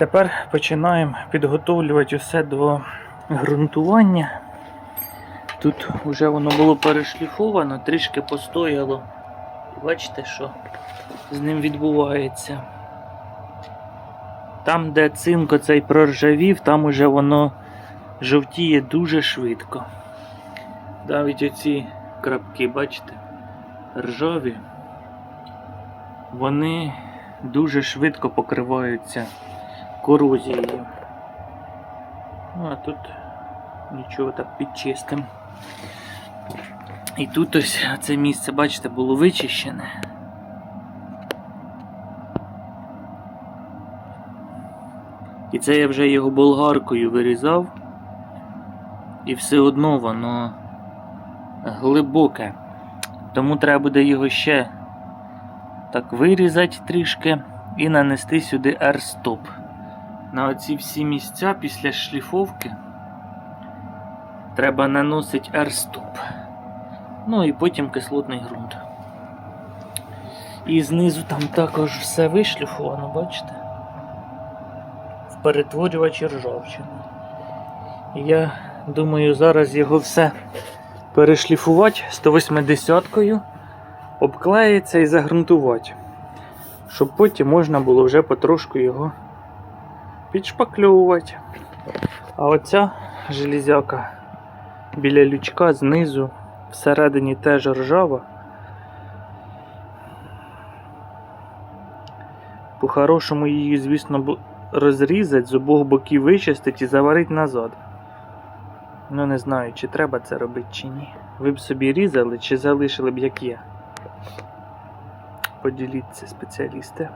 Тепер починаємо підготовлювати усе до ґрунтування. Тут вже воно було перешліфовано, трішки постояло. Бачите, що з ним відбувається. Там, де цинк оцей проржавів, там уже воно жовтіє дуже швидко. Навіть оці крапки, бачите, ржаві, вони дуже швидко покриваються корозією. Ну, а тут нічого так підчистим. І тут ось це місце, бачите, було вичищене. І це я вже його болгаркою вирізав. І все одно воно глибоке. Тому треба буде його ще так вирізати трішки і нанести сюди R-стоп. На оці всі місця після шліфовки треба наносити R-стоп. Ну і потім кислотний ґрунт. І знизу там також все вишліфовано, бачите? В перетворювачі ржавчини. Я думаю, зараз його все перешліфувати 180-кою, обклеїться і загрунтувати. Щоб потім можна було вже потрошку його підшпакльовувати. А оця железяка біля лючка знизу, всередині теж ржава. По-хорошому її, звісно, розрізати, з обох боків вичистити і заварити назад. Ну не знаю, чи треба це робити, чи ні. Ви б собі різали, чи залишили б як є. Поділіться спеціалісти.